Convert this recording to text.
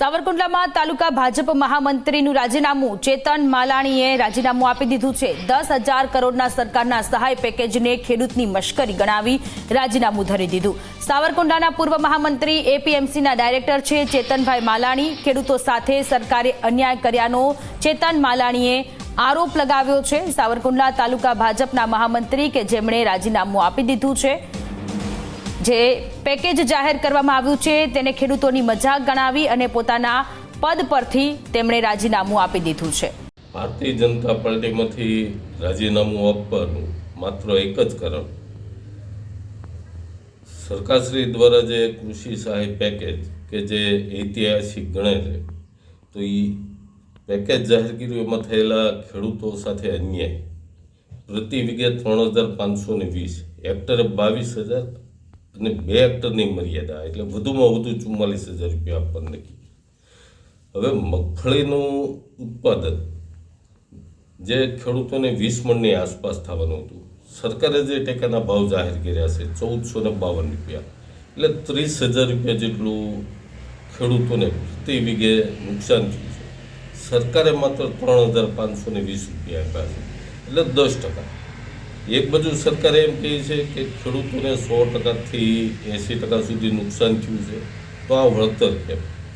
સાવરકુંડલામાં તાલુકા ભાજપ મહામંત્રીનું રાજીનામું. ચેતન માલાણીએ રાજીનામું આપી દીધું છે. દસ હજાર કરોડના સરકારના સહાય પેકેજને ખેડૂતની મશ્કરી ગણાવી રાજીનામું ધરી દીધું. સાવરકુંડલાના પૂર્વ મહામંત્રી એપીએમસીના ડાયરેક્ટર છે ચેતનભાઈ માલાણી. ખેડૂતો સાથે સરકારે અન્યાય કર્યાનો ચેતન માલાણીએ આરોપ લગાવ્યો છે. સાવરકુંડલા તાલુકા ભાજપના મહામંત્રી કે જેમણે રાજીનામું આપી દીધું છે. જે પેકેજ જાહેર કરવામાં આવ્યું છે તેને ખેડૂતોની મજાક ગણાવી અને પોતાના પદ પરથી તેમણે રાજીનામું આપી દીધું છે. ભારતીય જનતા પાર્ટીમાંથી રાજીનામું આપવાનું માત્ર એક જ કારણ. સરકારશ્રી દ્વારા જે કૃષિ સહાય પેકેજ કે જે ઐતિહાસિક ગણે છે, તો એ પેકેજ જાહેર કર્યું, એમાં થયેલા ખેડૂતો સાથે અન્યાય. પ્રતિ વીઘે ત્રણ હજાર પાંચસો ને વીસ હેક્ટરે બાવીસ હજાર અને બે હેક્ટરની મર્યાદા, એટલે વધુમાં વધુ ચુમ્માલીસ હજાર રૂપિયા આપવાનું નક્કી હવે મગફળીનું ઉત્પાદન, જે ખેડૂતોને વીસ મણની આસપાસ થવાનું હતું, સરકારે જે ટેકાના ભાવ જાહેર કર્યા છે, ચૌદસો ને બાવન રૂપિયા. એટલે ત્રીસ હજાર રૂપિયા જેટલું ખેડૂતોને પ્રતિ વીઘે નુકસાન થયું છે. સરકારે માત્ર ત્રણ હજાર પાંચસો ને વીસ રૂપિયા આપ્યા છે. એટલે દસ ટકા. એક બાજુ સરકારે એમ કહે છે કે ખેડૂતોને સો ટકાથી એંસી ટકા સુધી નુકસાન થયું છે. તો આ વળતર કેમ?